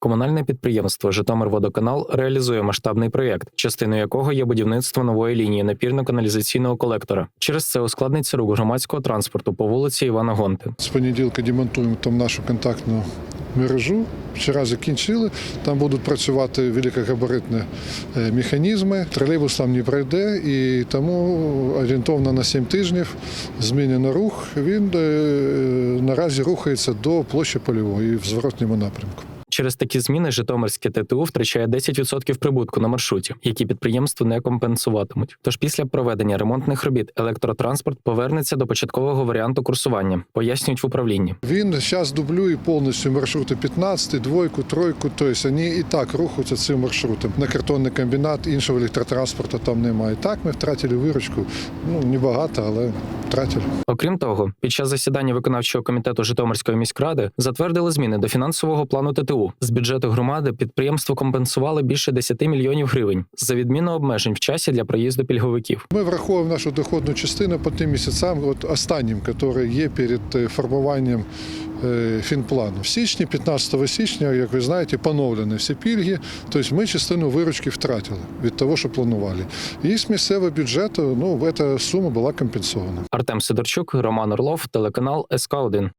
Комунальне підприємство Житомирводоканал реалізує масштабний проєкт, частиною якого є будівництво нової лінії напірно-каналізаційного колектора. Через це ускладниться рух громадського транспорту по вулиці Івана Гонти. З понеділка демонтуємо там нашу контактну мережу. Вчора закінчили. Там будуть працювати великогабаритні е, механізми. Тролейбус там не пройде, і тому орієнтовно на 7 тижнів змінено рух. Він е, наразі рухається до площі польової в зворотньому напрямку. Через такі зміни Житомирське ТТУ втрачає 10% прибутку на маршруті, які підприємство не компенсуватимуть. Тож після проведення ремонтних робіт електротранспорт повернеться до початкового варіанту курсування, пояснюють в управлінні. Він зараз дублює повністю маршрути 15, двойку, тройку. Тобто вони і так рухаються цим маршрутом. На картонний комбінат іншого електротранспорту там немає. Так, ми втратили виручку. Ну небагато, але втратили. Окрім того, під час засідання виконавчого комітету Житомирської міськради затвердили зміни до фінансового плану ТТУ. З бюджету громади підприємство компенсували більше 10 мільйонів гривень за відміну обмежень в часі для проїзду пільговиків. Ми враховуємо нашу доходну частину по тим місяцям, от останнім, які є перед е, формуванням фінплану. В січні, 15 січня, як ви знаєте, поновлені всі пільги. Тобто ми частину виручки втратили від того, що планували. І з місцевого бюджету ну, ця сума була компенсована. Артем Сидорчук, Роман Орлов, телеканал СК 1